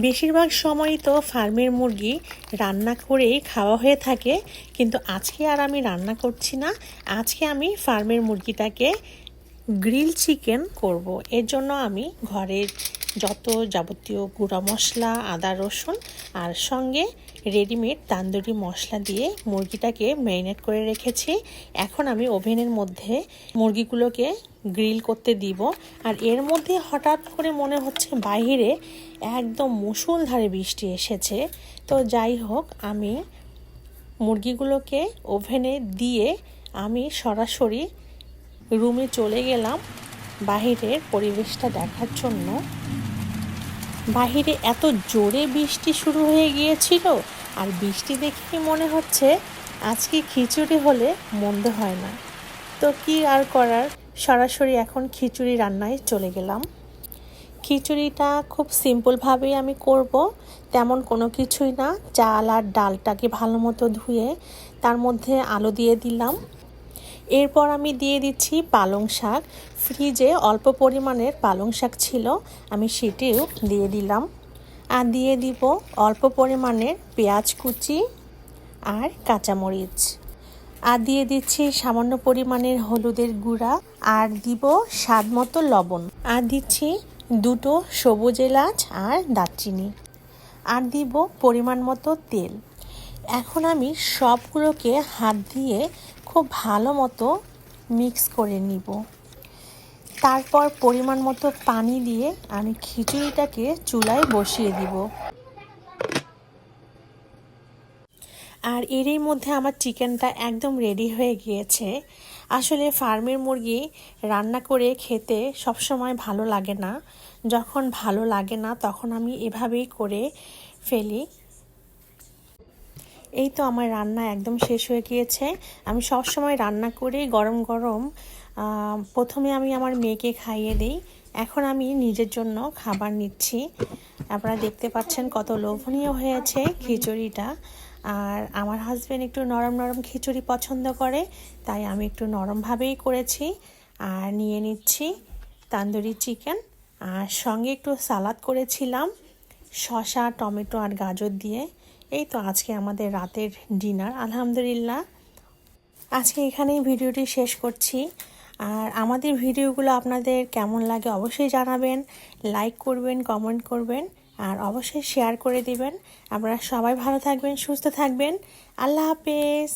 বেশিরভাগ সময়ই তো ফার্মের মুরগি রান্না করেই খাওয়া হয়ে থাকে, কিন্তু আজকে আর আমি রান্না করছি না আজকে আমি ফার্মের মুরগিটাকে গ্রিল চিকেন করব। এর জন্য আমি ঘরের যত যাবতীয় গুঁড়া মশলা, আদা, রসুন আর সঙ্গে রেডিমেড তান্দুরি মশলা দিয়ে মুরগিটাকে ম্যারিনেট করে রেখেছি। এখন আমি ওভেনের মধ্যে মুরগিগুলোকে গ্রিল করতে দিব। আর এর মধ্যে হঠাৎ করে মনে হচ্ছে বাইরে একদম মুষলধারে বৃষ্টি এসেছে। তো যাই হোক, আমি মুরগিগুলোকে ওভেনে দিয়ে আমি সরাসরি রুমে চলে গেলাম। বাহিরের পরিবেশটা দেখার জন্য। বাহিরে এত জোরে বৃষ্টি শুরু হয়ে গিয়েছিল আর বৃষ্টি দেখে কি মনে হচ্ছে আজকে খিচুড়ি হলে মন্দ হয় না। তো কি আর করার? সরাসরি এখন খিচুড়ি রান্নায় চলে গেলাম। খিচুড়িটা খুব সিম্পলভাবেই আমি করব। তেমন কোনো কিছুই না। চাল আর ডালটাকে ভালো মতো ধুয়ে তার মধ্যে আলু দিয়ে দিলাম। এরপর আমি দিয়ে দিচ্ছি পালং শাক। ফ্রিজে অল্প পরিমাণের পালং শাক ছিল, আমি সেটিও দিয়ে দিলাম। আর দিয়ে দিব অল্প পরিমাণের পেঁয়াজ কুচি আর কাঁচামরিচ। আর দিয়ে দিচ্ছি সামান্য পরিমাণের হলুদের গুঁড়া আর দিব স্বাদ মতো লবণ। আর দিচ্ছি দুটো সবুজ এলাচ আর দারচিনি। আর দিব পরিমাণ মতো তেল। এখন আমি সবগুলোকে হাত দিয়ে খুব ভালো মতো মিক্স করে নিব। তারপর পরিমাণ মতো পানি দিয়ে আমি খিচুড়িটাকে চুলায় বসিয়ে দিব। আর এরই মধ্যে আমার চিকেনটা একদম রেডি হয়ে গিয়েছে। আসলে ফার্মের মুরগি রান্না করে খেতে সবসময় ভালো লাগে না। যখন ভালো লাগে না, তখন আমি এভাবেই করে ফেলি। এই তো আমার রান্না একদম শেষ হয়ে গিয়েছে। আমি সব সময় রান্না করে গরম গরম। প্রথমে আমি আমার মেয়েকে খাইয়ে দিই। এখন আমি নিজের জন্য খাবার নিচ্ছি। আপনারা দেখতে পাচ্ছেন কত লোভনীয় হয়েছে খিচুড়িটা। আর আমার হাজব্যান্ড একটু নরম নরম খিচুড়ি পছন্দ করে, তাই আমি একটু নরমভাবেই করেছি। আর নিয়ে নিচ্ছি তান্দুরি চিকেন। আর সঙ্গে একটু সালাদ করেছিলাম, শসা, টমেটো আর গাজর দিয়ে। এই তো আজকে আমাদের রাতের ডিনার, আলহামদুলিল্লাহ। আজকে এখানেই ভিডিওটি শেষ করছি। আর আমাদের ভিডিওগুলো আপনাদের কেমন লাগে অবশ্যই জানাবেন লাইক করবেন কমেন্ট করবেন, আর অবশ্যই শেয়ার করে দিবেন। আপনারা সবাই ভালো থাকবেন, সুস্থ থাকবেন। আল্লাহ হাফেজ।